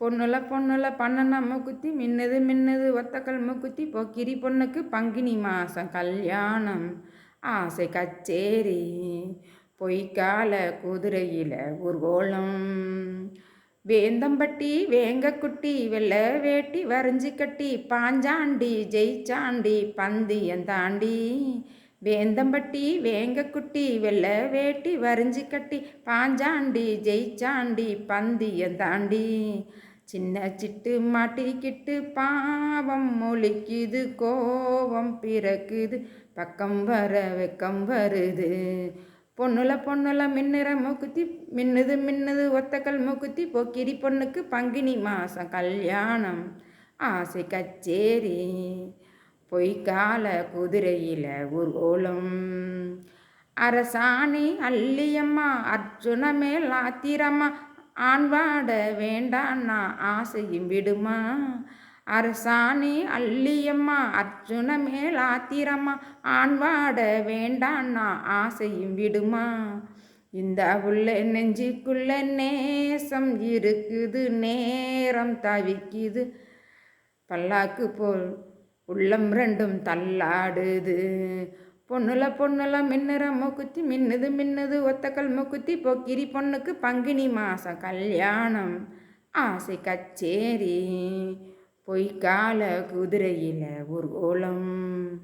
பொண்ணுல பொண்ணுல பண்ணனா மூக்குத்தி மின்னுது மின்னுது ஒத்தக்கல் மூக்குத்தி பொக்கிரி பொண்ணுக்கு பங்குனி மாதம் கல்யாணம். ஆசை கச்சேரி பொய்க்கால குதிரையில் ஊர்கோளம் வேந்தம்பட்டி வேங்கக்குட்டி வெள்ளை வேட்டி வரைஞ்சி கட்டி பாஞ்சாண்டி ஜெயிச்சாண்டி பந்தியம் தாண்டி. வேந்தம்பட்டி வேங்கக்குட்டி வெள்ளை வேட்டி வரைஞ்சி கட்டி பாஞ்சாண்டி ஜெயிச்சாண்டி பந்தியம் தாண்டி. சின்ன சிட்டு மாட்டிக்கிட்டு பாவம் மொழிக்குது கோவம் பிறக்குது. பக்கம் வர வெக்கம் வருது. பொண்ணுல பொண்ணுல மின்னுற மூக்குத்தி மின்னுது மின்னுது ஒத்தக்கல் மூக்குத்தி. போக்கிரி பொண்ணுக்கு பங்கினி மாதம் கல்யாணம். ஆசை கச்சேரி பொய்க்கால குதிரையில் ஊர்கோலம். அரசாணி அள்ளியம்மா அர்ஜுன மேல் ஆண்பாட வேண்டான்னா ஆசையும் விடுமா? அரசாணி அள்ளியம்மா அர்ஜுன மேல் ஆத்திரம்மா ஆண்வாட வேண்டான்னா ஆசையும் விடுமா? இந்த உள்ள நெஞ்சுக்குள்ள நேசம் இருக்குது நேரம் தவிக்குது. பல்லாக்கு போல் உள்ளம் ரெண்டும் தள்ளாடுது. பொண்ணுல பொண்ணுல மின்னுற மூக்குத்தி மின்னுது மின்னுது ஒத்தக்கல் மூக்குத்தி பொக்கிரி பொண்ணுக்கு பங்குனி மாதம் கல்யாணம். ஆசை கச்சேரி பொய்க்கால குதிரையில் ஊர்கோலம்.